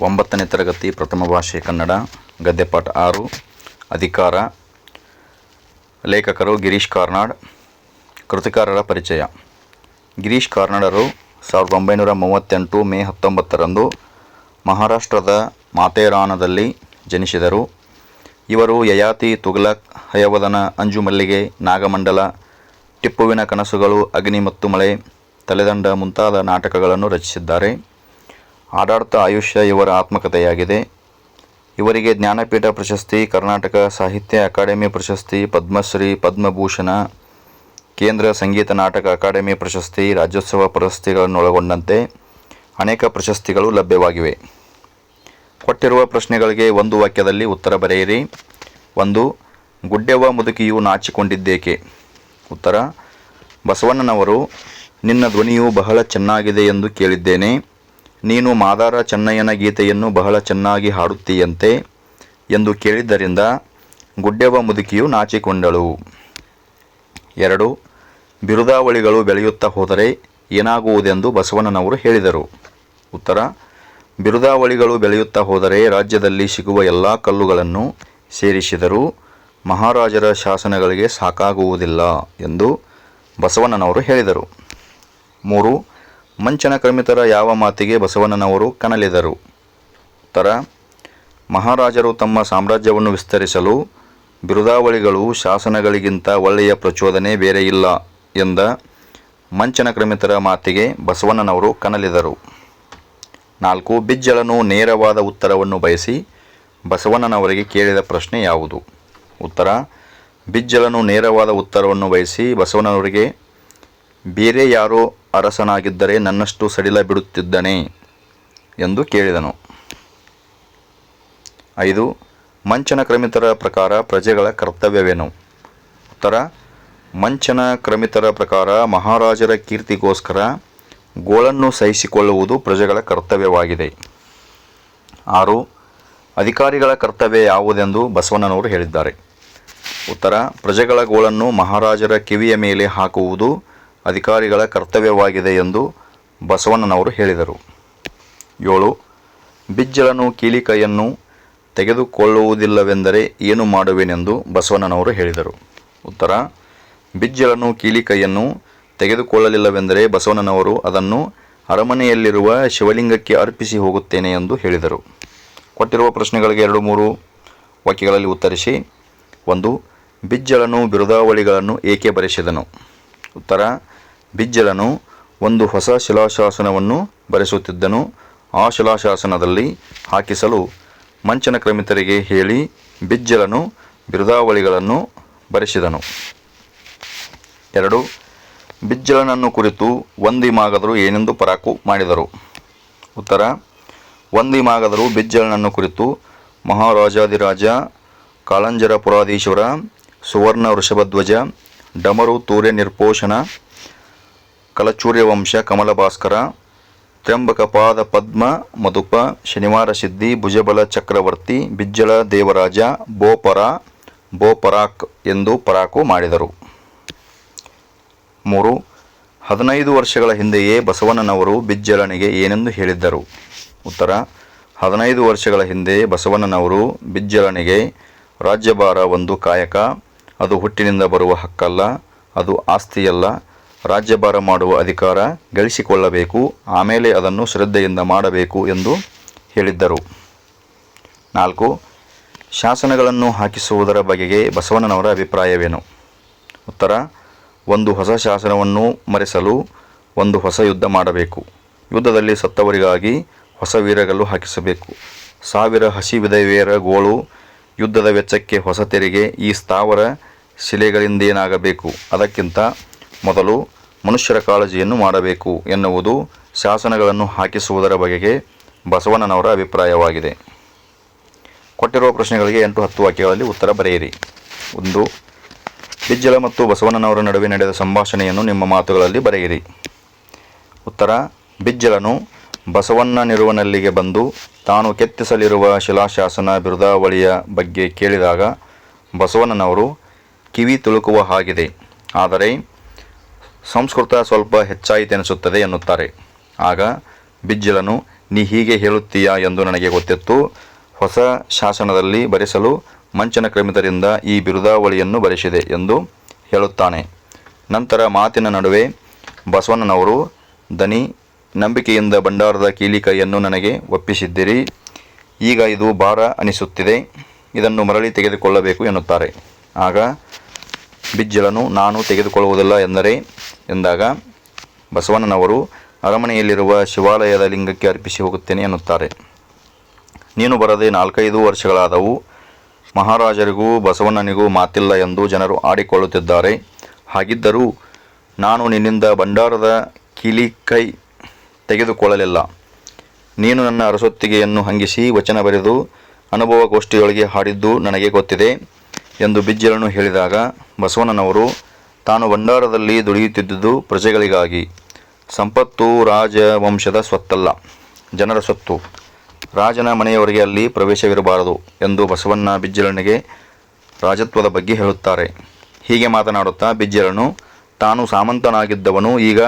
ಒಂಬತ್ತನೇ ತರಗತಿ ಪ್ರಥಮ ಭಾಷೆ ಕನ್ನಡ ಗದ್ಯಪಾಠ ಆರು, ಅಧಿಕಾರ, ಲೇಖಕರು ಗಿರೀಶ್ ಕಾರ್ನಾಡ್, ಕೃತಿಕಾರರ ಪರಿಚಯ. ಗಿರೀಶ್ ಕಾರ್ನಾಡರು ಸಾವಿರದ ಒಂಬೈನೂರ ಮೂವತ್ತೆಂಟು ಮೇ ಹತ್ತೊಂಬತ್ತರಂದು ಮಹಾರಾಷ್ಟ್ರದ ಮಾಥೇರಾನದಲ್ಲಿ ಜನಿಸಿದರು. ಇವರು ಯಯಾತಿ, ತುಘಲಕ್, ಹಯವದನ, ಅಂಜುಮಲ್ಲಿಗೆ, ನಾಗಮಂಡಲ, ಟಿಪ್ಪುವಿನ ಕನಸುಗಳು, ಅಗ್ನಿ ಮತ್ತು ಮಳೆ, ತಲೆದಂಡ ಮುಂತಾದ ನಾಟಕಗಳನ್ನು ರಚಿಸಿದ್ದಾರೆ. ಆಡಾಡ್ತ ಆಯುಷ್ಯ ಇವರ ಆತ್ಮಕಥೆಯಾಗಿದೆ. ಇವರಿಗೆ ಜ್ಞಾನಪೀಠ ಪ್ರಶಸ್ತಿ, ಕರ್ನಾಟಕ ಸಾಹಿತ್ಯ ಅಕಾಡೆಮಿ ಪ್ರಶಸ್ತಿ, ಪದ್ಮಶ್ರೀ ಪದ್ಮಭೂಷಣ, ಕೇಂದ್ರ ಸಂಗೀತ ನಾಟಕ ಅಕಾಡೆಮಿ ಪ್ರಶಸ್ತಿ, ರಾಜ್ಯೋತ್ಸವ ಪ್ರಶಸ್ತಿಗಳನ್ನೊಳಗೊಂಡಂತೆ ಅನೇಕ ಪ್ರಶಸ್ತಿಗಳು ಲಭ್ಯವಾಗಿವೆ. ಕೊಟ್ಟಿರುವ ಪ್ರಶ್ನೆಗಳಿಗೆ ಒಂದು ವಾಕ್ಯದಲ್ಲಿ ಉತ್ತರ ಬರೆಯಿರಿ. ಒಂದು, ಗುಡ್ಡೆವ ಮುದುಕಿಯು ನಾಚಿಕೊಂಡಿದ್ದೇಕೆ? ಉತ್ತರ, ಬಸವಣ್ಣನವರು, ನಿನ್ನ ಧ್ವನಿಯು ಬಹಳ ಚೆನ್ನಾಗಿದೆ ಎಂದು ಕೇಳಿದ್ದೇನೆ. ನೀನು ಮಾದಾರ ಚೆನ್ನಯ್ಯನ ಗೀತೆಯನ್ನು ಬಹಳ ಚೆನ್ನಾಗಿ ಹಾಡುತ್ತೀಯಂತೆ ಎಂದು ಕೇಳಿದ್ದರಿಂದ ಗುಡ್ಡೆವ ಮುದುಕಿಯು ನಾಚಿಕೊಂಡಳು. ಎರಡು, ಬಿರುದಾವಳಿಗಳು ಬೆಳೆಯುತ್ತಾ ಹೋದರೆ ಏನಾಗುವುದೆಂದು ಬಸವಣ್ಣನವರು ಹೇಳಿದರು. ಉತ್ತರ, ಬಿರುದಾವಳಿಗಳು ಬೆಳೆಯುತ್ತಾ ಹೋದರೆ ರಾಜ್ಯದಲ್ಲಿ ಸಿಗುವ ಎಲ್ಲ ಕಲ್ಲುಗಳನ್ನು ಸೇರಿಸಿದರೂ ಮಹಾರಾಜರ ಶಾಸನಗಳಿಗೆ ಸಾಕಾಗುವುದಿಲ್ಲ ಎಂದು ಬಸವಣ್ಣನವರು ಹೇಳಿದರು. ಮೂರು ಮಂಚನ ಕ್ರಮಿತರ ಯಾವ ಮಾತಿಗೆ ಬಸವಣ್ಣನವರು ಕನಲಿದರು? ಉತ್ತರ, ಮಹಾರಾಜರು ತಮ್ಮ ಸಾಮ್ರಾಜ್ಯವನ್ನು ವಿಸ್ತರಿಸಲು ಬಿರುದಾವಳಿಗಳು ಶಾಸನಗಳಿಗಿಂತ ಒಳ್ಳೆಯ ಪ್ರಚೋದನೆ ಬೇರೆ ಇಲ್ಲ ಎಂದ ಮಂಚನ ಕ್ರಮಿತರ ಮಾತಿಗೆ ಬಸವಣ್ಣನವರು ಕನಲಿದರು. ನಾಲ್ಕು, ಬಿಜ್ಜಳನು ನೇರವಾದ ಉತ್ತರವನ್ನು ಬಯಸಿ ಬಸವಣ್ಣನವರಿಗೆ ಕೇಳಿದ ಪ್ರಶ್ನೆ ಯಾವುದು? ಉತ್ತರ, ಬಿಜ್ಜಳನು ನೇರವಾದ ಉತ್ತರವನ್ನು ಬಯಸಿ ಬಸವಣ್ಣನವರಿಗೆ, ಬೇರೆ ಯಾರೋ ಅರಸನಾಗಿದ್ದರೆ ನನ್ನಷ್ಟು ಸಡಿಲ ಬಿಡುತ್ತಿದ್ದನೆ ಎಂದು ಕೇಳಿದನು. ಐದು, ಮಂಚನ ಕ್ರಮಿತರ ಪ್ರಕಾರ ಪ್ರಜೆಗಳ ಕರ್ತವ್ಯವೇನು? ಉತ್ತರ, ಮಂಚನ ಕ್ರಮಿತರ ಪ್ರಕಾರ ಮಹಾರಾಜರ ಕೀರ್ತಿಗೋಸ್ಕರ ಗೋಳನ್ನು ಸಹಿಸಿಕೊಳ್ಳುವುದು ಪ್ರಜೆಗಳ ಕರ್ತವ್ಯವಾಗಿದೆ. ಆರು, ಅಧಿಕಾರಿಗಳ ಕರ್ತವ್ಯ ಯಾವುದೆಂದು ಬಸವಣ್ಣನವರು ಹೇಳಿದ್ದಾರೆ. ಉತ್ತರ, ಪ್ರಜೆಗಳ ಗೋಳನ್ನು ಮಹಾರಾಜರ ಕಿವಿಯ ಮೇಲೆ ಹಾಕುವುದು ಅಧಿಕಾರಿಗಳ ಕರ್ತವ್ಯವಾಗಿದೆ ಎಂದು ಬಸವಣ್ಣನವರು ಹೇಳಿದರು. ಏಳು ಬಿಜ್ಜಳನು ಕೀಲಿಕೈಯನ್ನು ತೆಗೆದುಕೊಳ್ಳುವುದಿಲ್ಲವೆಂದರೆ ಏನು ಮಾಡುವೆನೆಂದು ಬಸವಣ್ಣನವರು ಹೇಳಿದರು. ಉತ್ತರ ಬಿಜ್ಜಳನು ಕೀಲಿಕೈಯನ್ನು ತೆಗೆದುಕೊಳ್ಳಲಿಲ್ಲವೆಂದರೆ ಬಸವಣ್ಣನವರು ಅದನ್ನು ಅರಮನೆಯಲ್ಲಿರುವ ಶಿವಲಿಂಗಕ್ಕೆ ಅರ್ಪಿಸಿ ಹೋಗುತ್ತೇನೆ ಎಂದು ಹೇಳಿದರು. ಕೊಟ್ಟಿರುವ ಪ್ರಶ್ನೆಗಳಿಗೆ ಎರಡು ಮೂರು ವಾಕ್ಯಗಳಲ್ಲಿ ಉತ್ತರಿಸಿ, ಒಂದು, ಬಿಜ್ಜಳನು ಬಿರುದಾವಳಿಗಳನ್ನು ಏಕೆ ಬರೆಸಿದನು? ಉತ್ತರ ಬಿಜ್ಜಳನು ಒಂದು ಹೊಸ ಶಿಲಾಶಾಸನವನ್ನು ಬರೆಸುತ್ತಿದ್ದನು. ಆ ಶಿಲಾಶಾಸನದಲ್ಲಿ ಹಾಕಿಸಲು ಮಂಚನ ಕ್ರಮಿತರಿಗೆ ಹೇಳಿ ಬಿಜ್ಜಳನು ಬಿರುದಾವಳಿಗಳನ್ನು ಬರೆಸಿದನು. ಎರಡು, ಬಿಜ್ಜಳನನ್ನು ಕುರಿತು ಒಂದಿ ಮಾಗದರು ಏನೆಂದು ಪರಾಕು ಮಾಡಿದರು. ಉತ್ತರ ಒಂದಿ ಮಾಗದರು ಬಿಜ್ಜಳನನ್ನು ಕುರಿತು ಮಹಾರಾಜಾದಿರಾಜ ಕಾಳಂಜರ ಪುರಾಧೀಶ್ವರ, ಸುವರ್ಣ ವೃಷಭಧ್ವಜ, ಡಮರು ತೂರ್ಯ ನಿರ್ಪೋಷಣ ಕಲಚೂರ್ಯವಂಶ ಕಮಲಭಾಸ್ಕರ ತ್ರ್ಯಂಬಕಪಾದ ಪದ್ಮ, ಮಧುಪ, ಶನಿವಾರ ಸಿದ್ಧಿ, ಭುಜಬಲ ಚಕ್ರವರ್ತಿ, ಬಿಜ್ಜಳ ದೇವರಾಜ, ಬೋಪರ, ಬೋಪರಾಕ್ ಎಂದು ಪರಾಕು ಮಾಡಿದರು. ಮೂರು, ಹದಿನೈದು ವರ್ಷಗಳ ಹಿಂದೆಯೇ ಬಸವಣ್ಣನವರು ಬಿಜ್ಜಳನಿಗೆ ಏನೆಂದು ಹೇಳಿದ್ದರು? ಉತ್ತರ, ಹದಿನೈದು ವರ್ಷಗಳ ಹಿಂದೆ ಬಸವಣ್ಣನವರು ಬಿಜ್ಜಳನಿಗೆ ರಾಜ್ಯಭಾರ ಒಂದು ಕಾಯಕ, ಅದು ಹುಟ್ಟಿನಿಂದ ಬರುವ ಹಕ್ಕಲ್ಲ, ಅದು ಆಸ್ತಿಯಲ್ಲ ರಾಜ್ಯಭಾರ ಮಾಡುವ ಅಧಿಕಾರ ಗಳಿಸಿಕೊಳ್ಳಬೇಕು, ಆಮೇಲೆ ಅದನ್ನು ಶ್ರದ್ಧೆಯಿಂದ ಮಾಡಬೇಕು ಎಂದು ಹೇಳಿದ್ದರು. ನಾಲ್ಕು, ಶಾಸನಗಳನ್ನು ಹಾಕಿಸುವುದರ ಬಗೆಗೆ ಬಸವಣ್ಣನವರ ಅಭಿಪ್ರಾಯವೇನು? ಉತ್ತರ, ಒಂದು ಹೊಸ ಶಾಸನವನ್ನು ಮರೆಸಲು ಒಂದು ಹೊಸ ಯುದ್ಧ ಮಾಡಬೇಕು. ಯುದ್ಧದಲ್ಲಿ ಸತ್ತವರಿಗಾಗಿ ಹೊಸ ವೀರಗಲ್ಲು ಹಾಕಿಸಬೇಕು. ಸಾವಿರ ಹಸಿ ವಿಧವೆಯರ ಗೋಳು ಯುದ್ಧದ ವೆಚ್ಚಕ್ಕೆ ಹೊಸ ತೆರಿಗೆ ಈ ಸ್ಥಾವರ ಶಿಲೆಗಳಿಂದೇನಾಗಬೇಕು? ಅದಕ್ಕಿಂತ ಮೊದಲು ಮನುಷ್ಯರ ಕಾಳಜಿಯನ್ನು ಮಾಡಬೇಕು ಎನ್ನುವುದು ಶಾಸನಗಳನ್ನು ಹಾಕಿಸುವುದರ ಬಗೆಗೆ ಬಸವಣ್ಣನವರ ಅಭಿಪ್ರಾಯವಾಗಿದೆ. ಕೊಟ್ಟಿರುವ ಪ್ರಶ್ನೆಗಳಿಗೆ ಎಂಟು ಹತ್ತು ವಾಕ್ಯಗಳಲ್ಲಿ ಉತ್ತರ ಬರೆಯಿರಿ. ಒಂದು, ಬಿಜ್ಜಲ ಮತ್ತು ಬಸವಣ್ಣನವರ ನಡುವೆ ನಡೆದ ಸಂಭಾಷಣೆಯನ್ನು ನಿಮ್ಮ ಮಾತುಗಳಲ್ಲಿ ಬರೆಯಿರಿ. ಉತ್ತರ, ಬಿಜ್ಜಲನು ಬಸವಣ್ಣ ನಿರುವನಲ್ಲಿಗೆ ಬಂದು ತಾನು ಕೆತ್ತಿಸಲಿರುವ ಶಿಲಾಶಾಸನ ಬಿರುದಾವಳಿಯ ಬಗ್ಗೆ ಕೇಳಿದಾಗ ಬಸವಣ್ಣನವರು ಕಿವಿ ತುಳುಕುವ ಹಾಗಿದೆ. ಆದರೆ ಸಂಸ್ಕೃತ ಸ್ವಲ್ಪ ಹೆಚ್ಚಾಯಿತೆನಿಸುತ್ತದೆ ಎನ್ನುತ್ತಾರೆ. ಆಗ ಬಿಜ್ಜಲನು, ನೀ ಹೀಗೆ ಹೇಳುತ್ತೀಯಾ ಎಂದು ನನಗೆ ಗೊತ್ತಿತ್ತು. ಹೊಸ ಶಾಸನದಲ್ಲಿ ಬರೆಸಲು ಮಂಚನ ಕ್ರಮಿತರಿಂದ ಈ ಬಿರುದಾವಳಿಯನ್ನು ಬರೆಸಿದೆ ಎಂದು ಹೇಳುತ್ತಾನೆ. ನಂತರ ಮಾತಿನ ನಡುವೆ ಬಸವಣ್ಣನವರು, ದನಿ, ನಂಬಿಕೆಯಿಂದ ಭಂಡಾರದ ಕೀಲಿಕೈಯನ್ನು ನನಗೆ ಒಪ್ಪಿಸಿದ್ದಿರಿ. ಈಗ ಇದು ಭಾರ ಅನಿಸುತ್ತಿದೆ. ಇದನ್ನು ಮರಳಿ ತೆಗೆದುಕೊಳ್ಳಬೇಕು ಎನ್ನುತ್ತಾರೆ. ಆಗ ಬಿಜ್ಜಳನು ನಾನು ತೆಗೆದುಕೊಳ್ಳುವುದಿಲ್ಲ ಎಂದರೆ, ಎಂದಾಗ ಬಸವಣ್ಣನವರು ಅರಮನೆಯಲ್ಲಿರುವ ಶಿವಾಲಯದ ಲಿಂಗಕ್ಕೆ ಅರ್ಪಿಸಿ ಹೋಗುತ್ತೇನೆ ಎನ್ನುತ್ತಾರೆ. ನೀನು ಬರದೆ ನಾಲ್ಕೈದು ವರ್ಷಗಳಾದವು, ಮಹಾರಾಜರಿಗೂ ಬಸವಣ್ಣನಿಗೂ ಮಾತಿಲ್ಲ ಎಂದು ಜನರು ಆಡಿಕೊಳ್ಳುತ್ತಿದ್ದಾರೆ. ಹಾಗಿದ್ದರೂ ನಾನು ನಿನ್ನಿಂದ ಭಂಡಾರದ ಕೀಲಿಕೈ ತೆಗೆದುಕೊಳ್ಳಲಿಲ್ಲ. ನೀನು ನನ್ನ ಅರಸೊತ್ತಿಗೆಯನ್ನು ಹಂಗಿಸಿ ವಚನ ಬರೆದು, ಅನುಭವಗೋಷ್ಠಿಯೊಳಗೆ ಹಾಡಿದ್ದು ನನಗೆ ಗೊತ್ತಿದೆ. ಎಂದು ಬಿಜ್ಜಲನು ಹೇಳಿದಾಗ, ಬಸವಣ್ಣನವರು, ತಾನು ಭಂಡಾರದಲ್ಲಿ ದುಡಿಯುತ್ತಿದ್ದುದು ಪ್ರಜೆಗಳಿಗಾಗಿ. ಸಂಪತ್ತು ರಾಜವಂಶದ ಸ್ವತ್ತಲ್ಲ, ಜನರ ಸ್ವತ್ತು. ರಾಜನ ಮನೆಯವರಿಗೆ ಅಲ್ಲಿ ಪ್ರವೇಶವಿರಬಾರದು ಎಂದು ಬಸವಣ್ಣ ಬಿಜ್ಜಳನಿಗೆ ರಾಜತ್ವದ ಬಗ್ಗೆ ಹೇಳುತ್ತಾರೆ. ಹೀಗೆ ಮಾತನಾಡುತ್ತಾ ಬಿಜ್ಜಲನು ತಾನು ಸಾಮಂತನಾಗಿದ್ದವನು, ಈಗ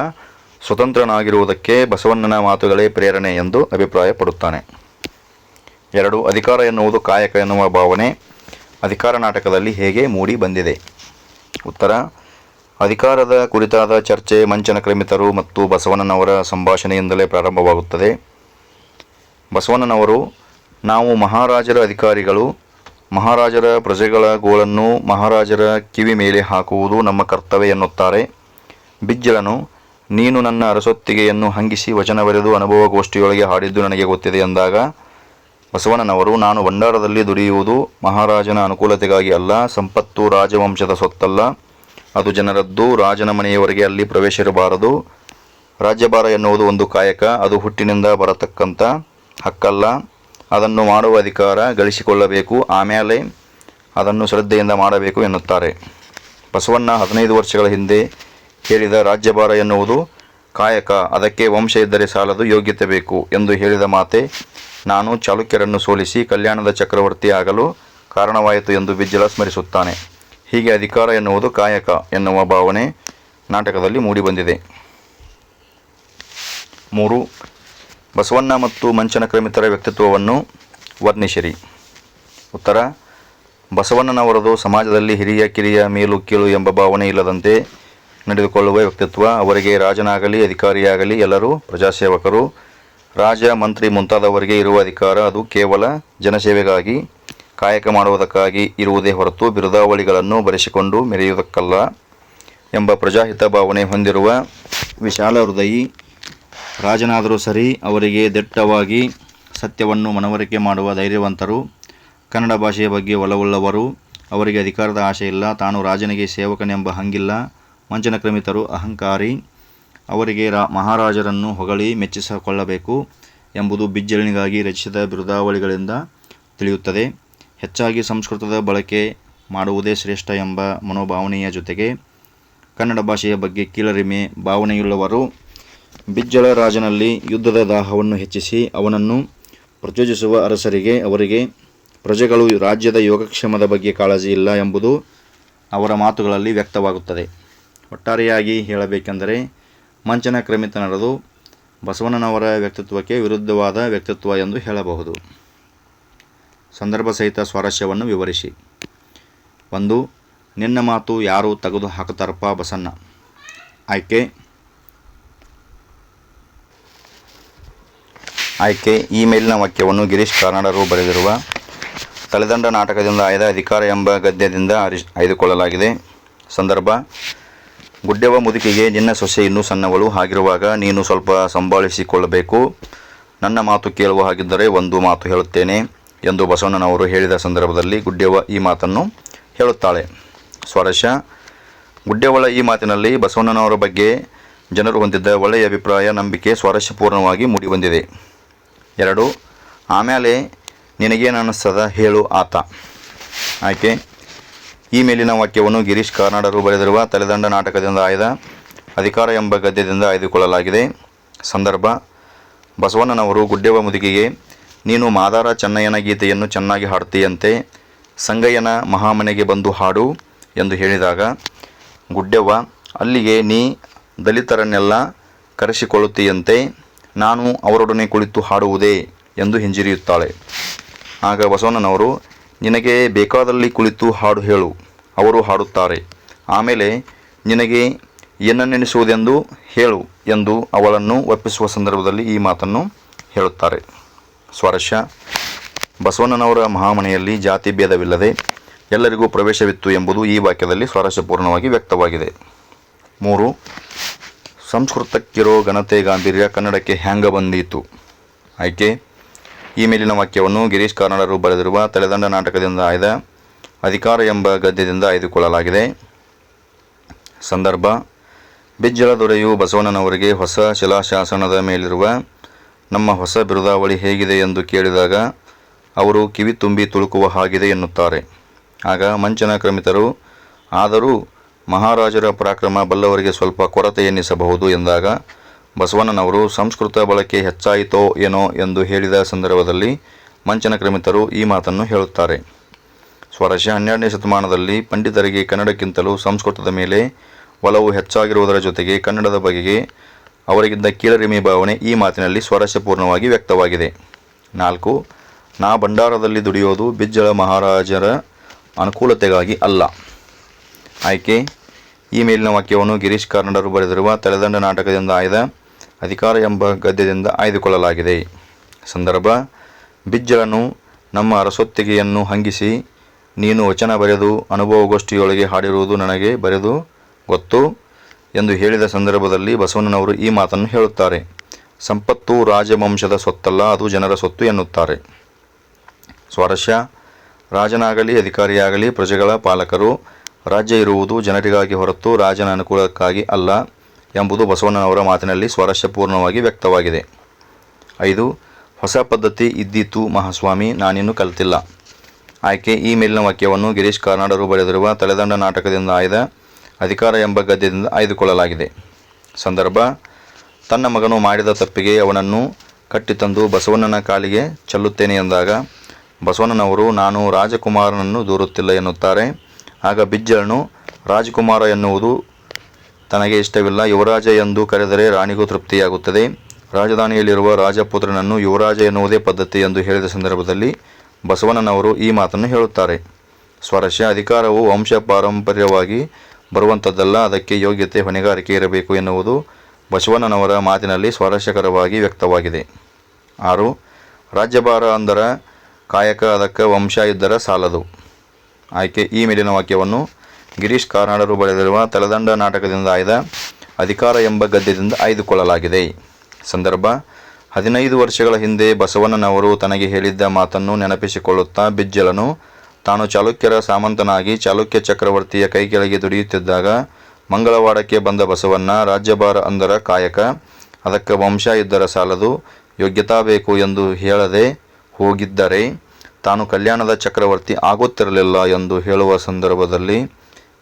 ಸ್ವತಂತ್ರನಾಗಿರುವುದಕ್ಕೆ ಬಸವಣ್ಣನ ಮಾತುಗಳೇ ಪ್ರೇರಣೆ ಎಂದು ಅಭಿಪ್ರಾಯಪಡುತ್ತಾನೆ. ಎರಡು, ಅಧಿಕಾರ ಎನ್ನುವುದು ಕಾಯಕ ಎನ್ನುವ ಭಾವನೆ. ಅಧಿಕಾರ ನಾಟಕದಲ್ಲಿ ಹೇಗೆ ಮೂಡಿ ಬಂದಿದೆ? ಉತ್ತರ. ಅಧಿಕಾರದ ಕುರಿತಾದ ಚರ್ಚೆ ಮಂಚನ ಕ್ರಮಿತರು ಮತ್ತು ಬಸವಣ್ಣನವರ ಸಂಭಾಷಣೆಯಿಂದಲೇ ಪ್ರಾರಂಭವಾಗುತ್ತದೆ. ಬಸವಣ್ಣನವರು, ನಾವು ಮಹಾರಾಜರ ಅಧಿಕಾರಿಗಳು, ಮಹಾರಾಜರ ಪ್ರಜೆಗಳ ಗೋಳನ್ನು ಮಹಾರಾಜರ ಕಿವಿ ಮೇಲೆ ಹಾಕುವುದು ನಮ್ಮ ಕರ್ತವ್ಯ ಎನ್ನುತ್ತಾರೆ. ಬಿಜ್ಜಳನು, ನೀನು ನನ್ನ ಅರಸೊತ್ತಿಗೆಯನ್ನು ಹಂಗಿಸಿ ವಚನ ಬರೆದು ಅನುಭವಗೋಷ್ಠಿಯೊಳಗೆ ಹಾಡಿದ್ದು ನನಗೆ ಗೊತ್ತಿದೆ ಎಂದಾಗ ಬಸವಣ್ಣನವರು, ನಾನು ಭಂಡಾರದಲ್ಲಿ ದುಡಿಯುವುದು ಮಹಾರಾಜನ ಅನುಕೂಲತೆಗಾಗಿ ಅಲ್ಲ, ಸಂಪತ್ತು ರಾಜವಂಶದ ಸೊತ್ತಲ್ಲ ಅದು ಜನರದ್ದು, ರಾಜನ ಮನೆಯವರೆಗೆ ಅಲ್ಲಿ ಪ್ರವೇಶ ಇರಬಾರದು ರಾಜ್ಯಭಾರ ಎನ್ನುವುದು ಒಂದು ಕಾಯಕ, ಅದು ಹುಟ್ಟಿನಿಂದ ಬರತಕ್ಕಂಥ ಹಕ್ಕಲ್ಲ. ಅದನ್ನು ಮಾಡುವ ಅಧಿಕಾರ ಗಳಿಸಿಕೊಳ್ಳಬೇಕು, ಆಮೇಲೆ ಅದನ್ನು ಶ್ರದ್ಧೆಯಿಂದ ಮಾಡಬೇಕು ಎನ್ನುತ್ತಾರೆ. ಬಸವಣ್ಣ ಹದಿನೈದು ವರ್ಷಗಳ ಹಿಂದೆ ಹೇಳಿದ, ರಾಜ್ಯಭಾರ ಎನ್ನುವುದು ಕಾಯಕ, ಅದಕ್ಕೆ ವಂಶ ಇದ್ದರೆ ಸಾಲದು ಯೋಗ್ಯತೆ ಬೇಕು ಎಂದು ಹೇಳಿದ ಮಾತೆ, ನಾನು ಚಾಲುಕ್ಯರನ್ನು ಸೋಲಿಸಿ ಕಲ್ಯಾಣದ ಚಕ್ರವರ್ತಿ ಆಗಲು ಕಾರಣವಾಯಿತು ಎಂದು ಬಿಜ್ಜಲ ಸ್ಮರಿಸುತ್ತಾನೆ. ಹೀಗೆ ಅಧಿಕಾರ ಎನ್ನುವುದು ಕಾಯಕ ಎನ್ನುವ ಭಾವನೆ ನಾಟಕದಲ್ಲಿ ಮೂಡಿಬಂದಿದೆ. ಮೂರು, ಬಸವಣ್ಣ ಮತ್ತು ಮಂಚನ ಕ್ರಮಿತರ ವ್ಯಕ್ತಿತ್ವವನ್ನು ವರ್ಣಿಸಿರಿ. ಉತ್ತರ, ಬಸವಣ್ಣನವರದು ಸಮಾಜದಲ್ಲಿ ಹಿರಿಯ ಕಿರಿಯ ಮೇಲು ಕೀಳು ಎಂಬ ಭಾವನೆ ಇಲ್ಲದಂತೆ ನಡೆದುಕೊಳ್ಳುವ ವ್ಯಕ್ತಿತ್ವ ಅವರಿಗೆ ರಾಜನಾಗಲಿ, ಅಧಿಕಾರಿಯಾಗಲಿ, ಎಲ್ಲರೂ ಪ್ರಜಾಸೇವಕರು ರಾಜ ಮಂತ್ರಿ ಮುಂತಾದವರಿಗೆ ಇರುವ ಅಧಿಕಾರ ಅದು ಕೇವಲ ಜನಸೇವೆಗಾಗಿ, ಕಾಯಕ ಮಾಡುವುದಕ್ಕಾಗಿ ಇರುವುದೇ ಹೊರತು ಬಿರುದಾವಳಿಗಳನ್ನು ಬರೆಸಿಕೊಂಡು ಮೆರೆಯುವುದಕ್ಕಲ್ಲ ಎಂಬ ಪ್ರಜಾಹಿತ ಭಾವನೆ ಹೊಂದಿರುವ ವಿಶಾಲ ಹೃದಯಿ, ರಾಜನಾದರೂ ಸರಿ ಅವರಿಗೆ ದಿಟ್ಟವಾಗಿ ಸತ್ಯವನ್ನು ಮನವರಿಕೆ ಮಾಡುವ ಧೈರ್ಯವಂತರು, ಕನ್ನಡ ಭಾಷೆಯ ಬಗ್ಗೆ ಒಲವುಳ್ಳವರು, ಅವರಿಗೆ ಅಧಿಕಾರದ ಆಶೆ ಇಲ್ಲ ತಾನು ರಾಜನಿಗೆ ಸೇವಕನೆಂಬ ಹಂಗಿಲ್ಲ ಮಂಚನ ಕ್ರಮಿತರು ಅಹಂಕಾರಿ, ಅವರಿಗೆ ರಾ, ಮಹಾರಾಜರನ್ನು ಹೊಗಳಿ ಮೆಚ್ಚಿಸಿಕೊಳ್ಳಬೇಕು ಎಂಬುದು ಬಿಜ್ಜಲಿನಿಗಾಗಿ ರಚಿಸಿದ ಬಿರುದಾವಳಿಗಳಿಂದ ತಿಳಿಯುತ್ತದೆ. ಹೆಚ್ಚಾಗಿ ಸಂಸ್ಕೃತದ ಬಳಕೆ ಮಾಡುವುದೇ ಶ್ರೇಷ್ಠ ಎಂಬ ಮನೋಭಾವನೆಯ ಜೊತೆಗೆ ಕನ್ನಡ ಭಾಷೆಯ ಬಗ್ಗೆ ಕೀಳರಿಮೆ ಭಾವನೆಯುಳ್ಳವರು ಬಿಜ್ಜಳ ರಾಜನಲ್ಲಿ ಯುದ್ಧದ ದಾಹವನ್ನು ಹೆಚ್ಚಿಸಿ ಅವನನ್ನು ಪ್ರಚೋದಿಸುವ ಅರಸರಿಗೆ, ಅವರಿಗೆ ಪ್ರಜೆಗಳು ರಾಜ್ಯದ ಯೋಗಕ್ಷೇಮದ ಬಗ್ಗೆ ಕಾಳಜಿ ಇಲ್ಲ ಎಂಬುದು ಅವರ ಮಾತುಗಳಲ್ಲಿ ವ್ಯಕ್ತವಾಗುತ್ತದೆ. ಒಟ್ಟಾರೆಯಾಗಿ ಹೇಳಬೇಕೆಂದರೆ ಮಂಚನ ಕ್ರಮಿತನರದು ಬಸವಣ್ಣನವರ ವ್ಯಕ್ತಿತ್ವಕ್ಕೆ ವಿರುದ್ಧವಾದ ವ್ಯಕ್ತಿತ್ವ ಎಂದು ಹೇಳಬಹುದು. ಸಂದರ್ಭ ಸಹಿತ ಸ್ವಾರಸ್ಯವನ್ನು ವಿವರಿಸಿ. ಒಂದು, ನಿನ್ನ ಮಾತು ಯಾರು ತೆಗೆದು ಹಾಕುತ್ತಾರಪ್ಪ ಬಸಣ್ಣ? ಆಯ್ಕೆ ಆಯ್ಕೆ ಈ ಮೇಲಿನ ವಾಕ್ಯವನ್ನು ಗಿರೀಶ್ ಕಾರ್ನಾಡರು ಬರೆದಿರುವ ತಲೆದಂಡ ನಾಟಕದಿಂದ ಆಯ್ದ ಅಧಿಕಾರ ಎಂಬ ಗದ್ಯದಿಂದ ಆರಿಸ್ ಆಯ್ದುಕೊಳ್ಳಲಾಗಿದೆ. ಸಂದರ್ಭ ಗುಡ್ಡೆವ ಮುದುಕಿಗೆ ನಿನ್ನ ಸೊಸೆ ಇನ್ನೂ ಸಣ್ಣವಳು ಹಾಗಿರುವಾಗ ನೀನು ಸ್ವಲ್ಪ ಸಂಭಾಳಿಸಿಕೊಳ್ಳಬೇಕು. ನನ್ನ ಮಾತು ಕೇಳುವ ಹಾಗಿದ್ದರೆ ಒಂದು ಮಾತು ಹೇಳುತ್ತೇನೆ ಎಂದು ಬಸವಣ್ಣನವರು ಹೇಳಿದ ಸಂದರ್ಭದಲ್ಲಿ ಗುಡ್ಡೆವ ಈ ಮಾತನ್ನು ಹೇಳುತ್ತಾಳೆ. ಸ್ವಾರಸ್ಯ ಗುಡ್ಡೆವಳ ಈ ಮಾತಿನಲ್ಲಿ ಬಸವಣ್ಣನವರ ಬಗ್ಗೆ ಜನರು ಹೊಂದಿದ್ದ ಒಳ್ಳೆಯ ಅಭಿಪ್ರಾಯ, ನಂಬಿಕೆ ಸ್ವಾರಸ್ಯಪೂರ್ಣವಾಗಿ ಮೂಡಿಬಂದಿದೆ. ಎರಡು, ಆಮೇಲೆ ನಿನಗೇನು ಅನ್ನಿಸ್ತದ ಹೇಳು ಆತ. ಆಯ್ಕೆ ಈ ಮೇಲಿನ ವಾಕ್ಯವನ್ನು ಗಿರೀಶ್ ಕಾರ್ನಾಡರು ಬರೆದಿರುವ ತಲೆದಂಡ ನಾಟಕದಿಂದ ಆಯ್ದ ಅಧಿಕಾರ ಎಂಬ ಗದ್ಯದಿಂದ ಆಯ್ದುಕೊಳ್ಳಲಾಗಿದೆ. ಸಂದರ್ಭ, ಬಸವಣ್ಣನವರು ಗುಡ್ಡೆವ ಮುದುಗಿಗೆ, ನೀನು ಮಾದಾರ ಚೆನ್ನಯ್ಯನ ಗೀತೆಯನ್ನು ಚೆನ್ನಾಗಿ ಹಾಡ್ತೀಯಂತೆ, ಸಂಗಯ್ಯನ ಮಹಾಮನೆಗೆ ಬಂದು ಹಾಡು ಎಂದು ಹೇಳಿದಾಗ ಗುಡ್ಡೆವ್ವ ಅಲ್ಲಿಗೆ ನೀ ದಲಿತರನ್ನೆಲ್ಲ ಕರೆಸಿಕೊಳ್ಳುತ್ತೀಯಂತೆ, ನಾನು ಅವರೊಡನೆ ಕುಳಿತು ಹಾಡುವುದೇ ಎಂದು ಹಿಂಜರಿಯುತ್ತಾಳೆ. ಆಗ ಬಸವಣ್ಣನವರು ನಿನಗೆ ಬೇಕಾದಲ್ಲಿ ಕುಳಿತು ಹಾಡು ಹೇಳು, ಅವರು ಹಾಡುತ್ತಾರೆ. ಆಮೇಲೆ ನಿನಗೆ ಏನನ್ನೆನಿಸುವುದೆಂದು ಹೇಳು ಎಂದು ಅವಳನ್ನು ಒಪ್ಪಿಸುವ ಸಂದರ್ಭದಲ್ಲಿ ಈ ಮಾತನ್ನು ಹೇಳುತ್ತಾರೆ. ಸ್ವಾರಸ್ಯ, ಬಸವಣ್ಣನವರ ಮಹಾಮನೆಯಲ್ಲಿ ಜಾತಿ ಭೇದವಿಲ್ಲದೆ ಎಲ್ಲರಿಗೂ ಪ್ರವೇಶವಿತ್ತು ಎಂಬುದು ಈ ವಾಕ್ಯದಲ್ಲಿ ಸ್ವಾರಸ್ಯಪೂರ್ಣವಾಗಿ ವ್ಯಕ್ತವಾಗಿದೆ. ಮೂರು, ಸಂಸ್ಕೃತಕ್ಕಿರೋ ಘನತೆ ಗಾಂಭೀರ್ಯ ಕನ್ನಡಕ್ಕೆ ಹ್ಯಾಂಗ ಬಂದೀತು? ಆಯ್ಕೆ ಈ ಮೇಲಿನ ವಾಕ್ಯವನ್ನು ಗಿರೀಶ್ ಕಾರ್ನಾಡರು ಬರೆದಿರುವ ತಲೆದಂಡ ನಾಟಕದಿಂದ ಆಯ್ದ ಅಧಿಕಾರ ಎಂಬ ಗದ್ಯದಿಂದ ಆಯ್ದುಕೊಳ್ಳಲಾಗಿದೆ. ಸಂದರ್ಭ. ಬಿಜ್ಜಲ ದೊರೆಯು ಬಸವಣ್ಣನವರಿಗೆ ಹೊಸ ಶಿಲಾಶಾಸನದ ಮೇಲಿರುವ ನಮ್ಮ ಹೊಸ ಬಿರುದಾವಳಿ ಹೇಗಿದೆ ಎಂದು ಕೇಳಿದಾಗ ಅವರು ಕಿವಿ ತುಂಬಿ ತುಳುಕುವ ಹಾಗಿದೆ ಎನ್ನುತ್ತಾರೆ. ಆಗ ಮಂಚನ ಕ್ರಮಿತರು, ಆದರೂ ಮಹಾರಾಜರ ಪರಾಕ್ರಮ ಬಲ್ಲವರಿಗೆ ಸ್ವಲ್ಪ ಕೊರತೆ ಎನ್ನಿಸಬಹುದು ಎಂದಾಗ ಬಸವಣ್ಣನವರು ಸಂಸ್ಕೃತ ಬಳಕೆ ಹೆಚ್ಚಾಯಿತೋ ಏನೋ ಎಂದು ಹೇಳಿದ ಸಂದರ್ಭದಲ್ಲಿ ಮಂಚನ ಕ್ರಮಿತರು ಈ ಮಾತನ್ನು ಹೇಳುತ್ತಾರೆ. ಸ್ವರಶ ಹನ್ನೆರಡನೇ ಶತಮಾನದಲ್ಲಿ ಪಂಡಿತರಿಗೆ ಕನ್ನಡಕ್ಕಿಂತಲೂ ಸಂಸ್ಕೃತದ ಮೇಲೆ ಒಲವು ಹೆಚ್ಚಾಗಿರುವುದರ ಜೊತೆಗೆ ಕನ್ನಡದ ಬಗೆಗೆ ಅವರಿಗಿದ್ದ ಕೀಳರಿಮೆ ಭಾವನೆ ಈ ಮಾತಿನಲ್ಲಿ ಸ್ವರಸ್ಯಪೂರ್ಣವಾಗಿ ವ್ಯಕ್ತವಾಗಿದೆ. ನಾಲ್ಕು, ನಾ ಭಂಡಾರದಲ್ಲಿ ದುಡಿಯೋದು ಬಿಜ್ಜಳ ಮಹಾರಾಜರ ಅನುಕೂಲತೆಗಾಗಿ ಅಲ್ಲ. ಆಯ್ಕೆ ಈ ಮೇಲಿನ ವಾಕ್ಯವನ್ನು ಗಿರೀಶ್ ಕಾರ್ನಾಡರು ಬರೆದಿರುವ ತಲೆದಂಡ ನಾಟಕದಿಂದ ಆಯ್ದ ಅಧಿಕಾರ ಎಂಬ ಗದ್ಯದಿಂದ ಆಯ್ದುಕೊಳ್ಳಲಾಗಿದೆ. ಸಂದರ್ಭ ಬಿಜ್ಜಳನು ನಮ್ಮ ಅರಸೊತ್ತಿಗೆಯನ್ನು ಹಂಗಿಸಿ, ನೀನು ವಚನ ಬರೆದು ಅನುಭವಗೋಷ್ಠಿಯೊಳಗೆ ಹಾಡಿರುವುದು ನನಗೆ ಬರೆದು ಗೊತ್ತು ಎಂದು ಹೇಳಿದ ಸಂದರ್ಭದಲ್ಲಿ ಬಸವಣ್ಣನವರು ಈ ಮಾತನ್ನು ಹೇಳುತ್ತಾರೆ. ಸಂಪತ್ತು ರಾಜವಂಶದ ಸೊತ್ತಲ್ಲ ಅದು ಜನರ ಸೊತ್ತು ಎನ್ನುತ್ತಾರೆ. ಸ್ವಾರಸ್ಯ, ರಾಜನಾಗಲಿ, ಅಧಿಕಾರಿಯಾಗಲಿ ಪ್ರಜೆಗಳ ಪಾಲಕರು ರಾಜ್ಯ ಇರುವುದು ಜನರಿಗಾಗಿ ಹೊರತು ರಾಜನ ಅನುಕೂಲಕ್ಕಾಗಿ ಅಲ್ಲ. ಎಂಬುದು ಬಸವಣ್ಣನವರ ಮಾತಿನಲ್ಲಿ ಸ್ವಾರಸ್ಯಪೂರ್ಣವಾಗಿ ವ್ಯಕ್ತವಾಗಿದೆ. ಐದು, ಹೊಸ ಪದ್ಧತಿ ಇದ್ದೀತು ಮಹಾಸ್ವಾಮಿ, ನಾನಿನ್ನೂ ಕಲಿತಿಲ್ಲ. ಆಯ್ಕೆ ಈ ಮೇಲಿನ ವಾಕ್ಯವನ್ನು ಗಿರೀಶ್ ಕಾರ್ನಾಡರು ಬರೆದಿರುವ ತಲೆದಂಡ ನಾಟಕದಿಂದ ಆಯ್ದ ಅಧಿಕಾರ ಎಂಬ ಗದ್ಯದಿಂದ ಆಯ್ದುಕೊಳ್ಳಲಾಗಿದೆ. ಸಂದರ್ಭ, ತನ್ನ ಮಗನು ಮಾಡಿದ ತಪ್ಪಿಗೆ ಅವನನ್ನು ಕಟ್ಟಿತಂದು ಬಸವಣ್ಣನ ಕಾಲಿಗೆ ಚೆಲ್ಲುತ್ತೇನೆ ಎಂದಾಗ, ಬಸವಣ್ಣನವರು, ನಾನು ರಾಜಕುಮಾರನನ್ನು ದೂರುತ್ತಿಲ್ಲ ಎನ್ನುತ್ತಾರೆ. ಆಗ ಬಿಜ್ಜಳನು, ರಾಜಕುಮಾರ ಎನ್ನುವುದು ತನಗೆ ಇಷ್ಟವಿಲ್ಲ ಯುವರಾಜ ಎಂದು ಕರೆದರೆ ರಾಣಿಗೂ ತೃಪ್ತಿಯಾಗುತ್ತದೆ. ರಾಜಧಾನಿಯಲ್ಲಿರುವ ರಾಜಪುತ್ರನನ್ನು ಯುವರಾಜ ಎನ್ನುವುದೇ ಪದ್ಧತಿ ಎಂದು ಹೇಳಿದ ಸಂದರ್ಭದಲ್ಲಿ ಬಸವಣ್ಣನವರು ಈ ಮಾತನ್ನು ಹೇಳುತ್ತಾರೆ. ಸ್ವರಸ್ಯ ಅಧಿಕಾರವು ವಂಶ ಪಾರಂಪರ್ಯವಾಗಿ ಬರುವಂಥದ್ದಲ್ಲ, ಅದಕ್ಕೆ ಯೋಗ್ಯತೆ ಹೊಣೆಗಾರಿಕೆ ಇರಬೇಕು ಎನ್ನುವುದು ಬಸವಣ್ಣನವರ ಮಾತಿನಲ್ಲಿ ಸ್ವಾರಸ್ಯಕರವಾಗಿ ವ್ಯಕ್ತವಾಗಿದೆ. ಆರು, ರಾಜ್ಯಭಾರ ಅಂದರ ಕಾಯಕ ಅದಕ್ಕೆ ವಂಶ ಇದ್ದರ ಸಾಲದು. ಆಯ್ಕೆ, ಈ ಮೇಲಿನ ವಾಕ್ಯವನ್ನು ಗಿರೀಶ್ ಕಾರ್ನಾಡರು ಬರೆದಿರುವ ತಲೆದಂಡ ನಾಟಕದಿಂದ ಆಯ್ದ ಅಧಿಕಾರ ಎಂಬ ಗದ್ಯದಿಂದ ಆಯ್ದುಕೊಳ್ಳಲಾಗಿದೆ. ಸಂದರ್ಭ, ಹದಿನೈದು ವರ್ಷಗಳ ಹಿಂದೆ ಬಸವಣ್ಣನವರು ತನಗೆ ಹೇಳಿದ್ದ ಮಾತನ್ನು ನೆನಪಿಸಿಕೊಳ್ಳುತ್ತಾ ಬಿಜ್ಜಲನು ತಾನು ಚಾಲುಕ್ಯರ ಸಾಮಂತನಾಗಿ ಚಾಲುಕ್ಯ ಚಕ್ರವರ್ತಿಯ ಕೈ ಕೆಳಗೆ ದುಡಿಯುತ್ತಿದ್ದಾಗ ಮಂಗಳವಾಡಕ್ಕೆ ಬಂದ ಬಸವಣ್ಣ ರಾಜ್ಯಭಾರ ಅಂದರ ಕಾಯಕ, ಅದಕ್ಕೆ ವಂಶ ಇದ್ದರ ಸಾಲದು, ಯೋಗ್ಯತಾ ಬೇಕು ಎಂದು ಹೇಳದೆ ಹೋಗಿದ್ದರೆ ತಾನು ಕಲ್ಯಾಣದ ಚಕ್ರವರ್ತಿ ಆಗುತ್ತಿರಲಿಲ್ಲ ಎಂದು ಹೇಳುವ ಸಂದರ್ಭದಲ್ಲಿ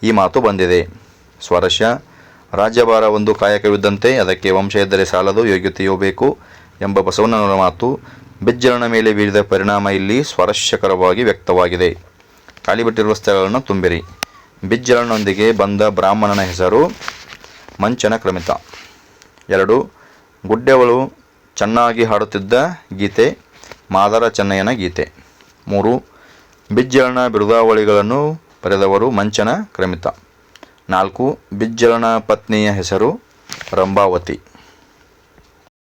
ಈ ಮಾತು ಬಂದಿದೆ. ಸ್ವರಶ ರಾಜ್ಯಭಾರ ಒಂದು ಕಾಯಕವಿದ್ದಂತೆ ಅದಕ್ಕೆ ವಂಶ ಇದ್ದರೆ ಸಾಲದು, ಯೋಗ್ಯತೆಯೂ ಬೇಕು ಎಂಬ ಬಸವಣ್ಣನವರ ಮಾತು ಬಿಜ್ಜಳನ ಮೇಲೆ ಬೀರಿದ ಪರಿಣಾಮ ಇಲ್ಲಿ ಸ್ವರಶ್ಯಕರವಾಗಿ ವ್ಯಕ್ತವಾಗಿದೆ. ಖಾಲಿಬಿಟ್ಟಿರುವ ಸ್ಥಳಗಳನ್ನು ತುಂಬಿರಿ. ಬಿಜ್ಜಳನೊಂದಿಗೆ ಬಂದ ಬ್ರಾಹ್ಮಣನ ಹೆಸರು ಮಂಚನ ಕ್ರಮಿತ. ಎರಡು, ಗುಡ್ಡೆವಳು ಚೆನ್ನಾಗಿ ಹಾಡುತ್ತಿದ್ದ ಗೀತೆ, ಮಾದರ ಚೆನ್ನಯ್ಯನ ಗೀತೆ. ಮೂರು ಬಿಜ್ಜಳನ ಬಿರುದಾವಳಿಗಳನ್ನು ಬರೆದವರು ಮಂಚನ ಕ್ರಮಿತ. ನಾಲ್ಕು ಬಿಜ್ಜಲನ ಪತ್ನಿಯ ಹೆಸರು ರಂಭಾವತಿ.